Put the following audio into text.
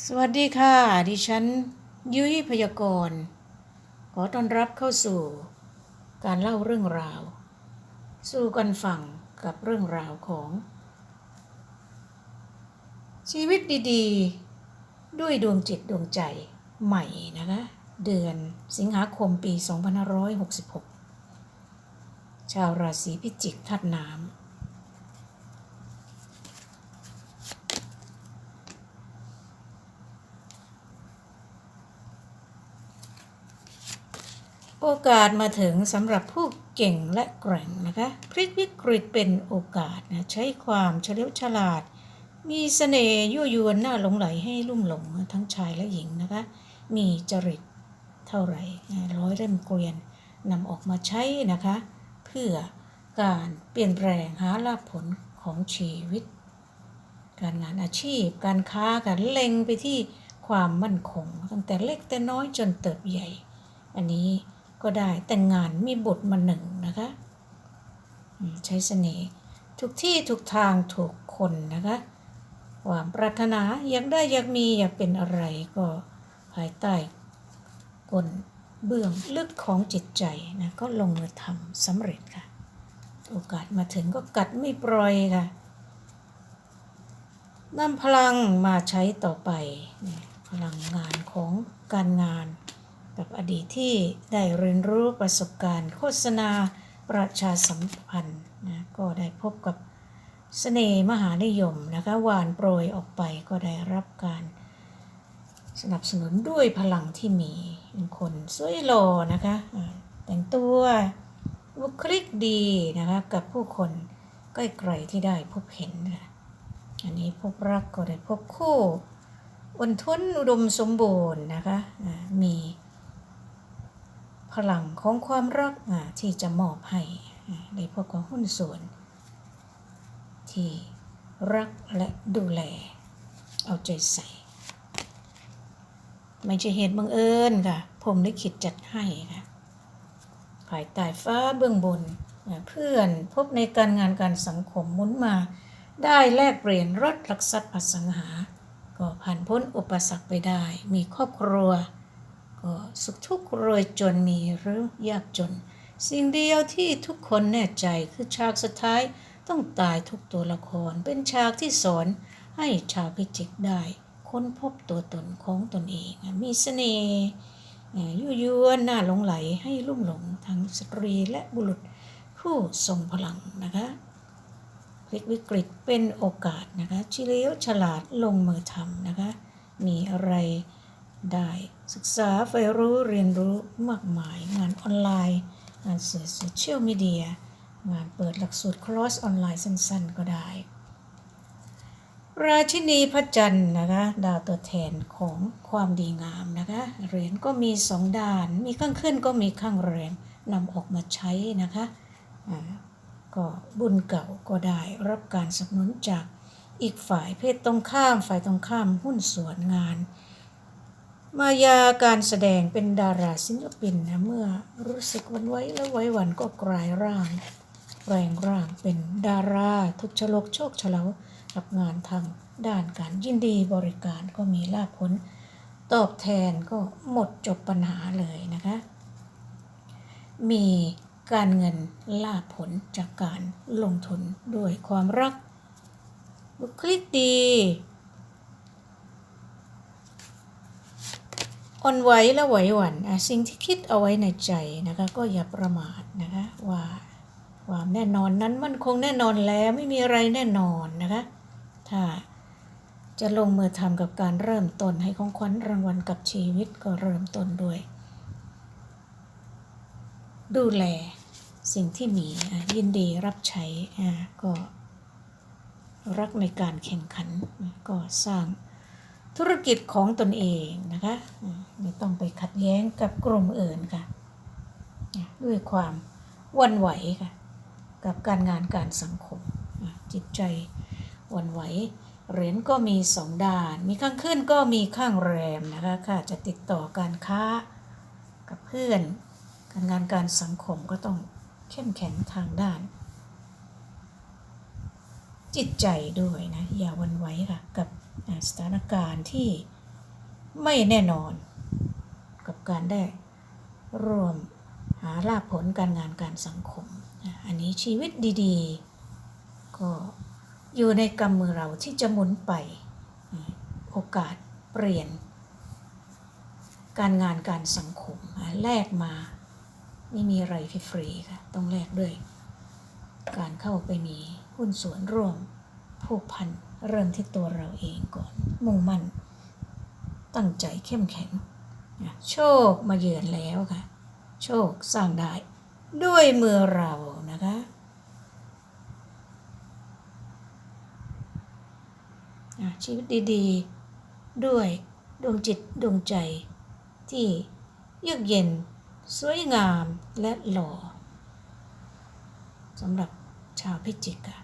สวัสดีค่ะ ดิฉัน ยุ้ยพยากรณ์ ขอต้อนรับเข้าสู่ การเล่าเรื่องราว สู่กันฟังกับเรื่องราวของ ชีวิตดีๆ ด้วยดวงจิตดวงใจใหม่นะคะ เดือนสิงหาคมปี 2566 ชาวราศีพิจิกธาตุน้ำ โอกาสมาถึงสำหรับผู้เก่งและแกร่งนะคะพลิกวิกฤตเป็นโอกาสนะใช้ความเฉลียวฉลาด มีเสน่ห์ยั่วยวนน่าหลงไหลให้ลุ่มหลงทั้งชายและหญิงนะคะ มีจริตเท่าไหร่ร้อยเล่มเกวียนนำออกมาใช้นะคะ เพื่อการเปลี่ยนแปลงหาลาภผลของชีวิต การงานอาชีพ การค้าการเล็งไปที่ความมั่นคง ตั้งแต่เล็กแต่น้อยจนเติบใหญ่ อันนี้ ก็ได้แต่งงานมีบทมาหนึ่งนะคะใช้เสน่ห์ทุกที่ทุกทางถูกคนนะคะความปรารถนาอยากได้อยากมีอยากเป็นอะไรก็ภายใต้กลเบื้องลึกของจิตใจนะก็ลงมือทำสำเร็จค่ะ โอกาสมาถึงก็กัดไม่ปล่อยค่ะนำพลังมาใช้ต่อไป พลังงานของการงาน กับอดีตที่ได้เรียนรู้ประสบการณ์ โฆษณาประชาสัมพันธ์นะก็ได้พบกับเสน่ห์มหานิยมนะคะหวานโปรยออกไปก็ได้รับการสนับสนุนด้วยพลังที่มีเป็นคนสวยหล่อนะคะแต่งตัวบุคลิกดีนะคะกับผู้คนใกล้ๆที่ได้พบเห็นค่ะอันนี้พบรักก็ได้พบคู่อ้นทุนอุดมสมบูรณ์นะคะมี พลังของความรักที่จะมอบให้อ่าได้พบกับหุ้นส่วน ที่รักและดูแล เอาใจใส่ ไม่ใช่เหตุบังเอิญค่ะ ผมได้คิดจัดให้ค่ะภายใต้ฟ้าเบื้องบน เพื่อนพบในการงานการสังคมมุนมา ได้แลกเปลี่ยนรถลักทรัพย์อสังหา ก็ผ่านพ้นอุปสรรคไปได้ มีครอบครัว สุขทุกข์รวยจนมีหรือยากจน สิ่งเดียวที่ทุกคนแน่ใจคือฉากสุดท้ายต้องตายทุกตัวละคร เป็นฉากที่สอนให้ชาวพิจิกได้ ค้นพบตัวตนของตนเอง มีเสน่ห์ยั่วยวนน่าหลงไหลให้ลุ่มหลงทั้งสตรีและบุรุษผู้ทรงพลังนะคะพลิกวิกฤตเป็นโอกาสนะคะเลียวฉลาดลงมือทำนะคะ มีอะไร ได้ศึกษาใฝ่รู้เรียนรู้มากมาย งานออนไลน์ งานสื่อโซเชียลมีเดีย งานเปิดหลักสูตรคลอสออนไลน์สั้นๆ ก็ได้ ราชินีพระจันทร์นะคะดาวตัวแทนของความดีงามนะคะเหรียญก็มีสองด้าน มีข้างขึ้นก็มีข้างแรมนำออกมาใช้นะคะก็บุญเก่าก็ได้รับการสนับสนุนจากอีกฝ่ายเพศตรงข้ามฝ่ายตรงข้ามหุ้นส่วนงาน มายาการแสดงเป็นดาราศิลปินนะเมื่อรู้สึกวันไหวและไวหวันก็กลายร่าง แปลงร่างเป็นดาราทุกชลกโชคฉลากับงานทางด้านการยินดีบริการก็มีลาภผล ตอบแทนก็หมดจบปัญหาเลยนะคะ มีการเงินลาภผลจากการลงทุนด้วยความรักบุคลิกดี อ่อนไหวและไหวหวั่นอะสิ่งที่คิดเอาไว้ในใจนะคะก็อย่าประมาทนะคะว่าความแน่นอนนั้นมันคงแน่นอนแล้วไม่มีอะไรแน่นอนนะคะถ้าจะลงมือทำกับการเริ่มต้นให้ของขวัญรางวัลกับชีวิตก็เริ่มต้นด้วย ดูแลสิ่งที่มียินดีรับใช้ก็รักในการแข่งขันก็สร้าง ธุรกิจของตนเองนะคะไม่ต้องไปขัดแย้งกับกลุ่มอื่นค่ะด้วยความวันไหวค่ะกับการงานการสังคมจิตใจวันไหวเหรียญก็มีสองด้าน มีข้างขึ้นก็มีข้างแรมนะคะค่ะจะติดต่อการค้ากับเพื่อน การงานการสังคมก็ต้องเข้มแข็งทางด้าน จิตใจด้วยนะ อย่าวันไหวค่ะ กับสถานการณ์ที่ไม่แน่นอน กับการได้ร่วมหาลาภผลการงานการสังคม อันนี้ชีวิตดีๆ ก็อยู่ในกำมือเราที่จะหมุนไปโอกาสเปลี่ยน การงานการสังคมแลกมา ไม่มีอะไรฟรีๆค่ะ ต้องแลกด้วย การเข้าไปมีหุ้นส่วนร่วมผูกพันเริ่มที่ตัวเราเองก่อน มุ่งมั่น ตั้งใจเข้มแข็ง โชคมาเยือนแล้วค่ะ โชคสร้างได้ ด้วยมือเรานะคะชีวิตดีๆ ด้วยดวงจิตดวงใจ ที่เยือกเย็น สวยงามและหล่อสำหรับ ชาวพิจิกค่ะ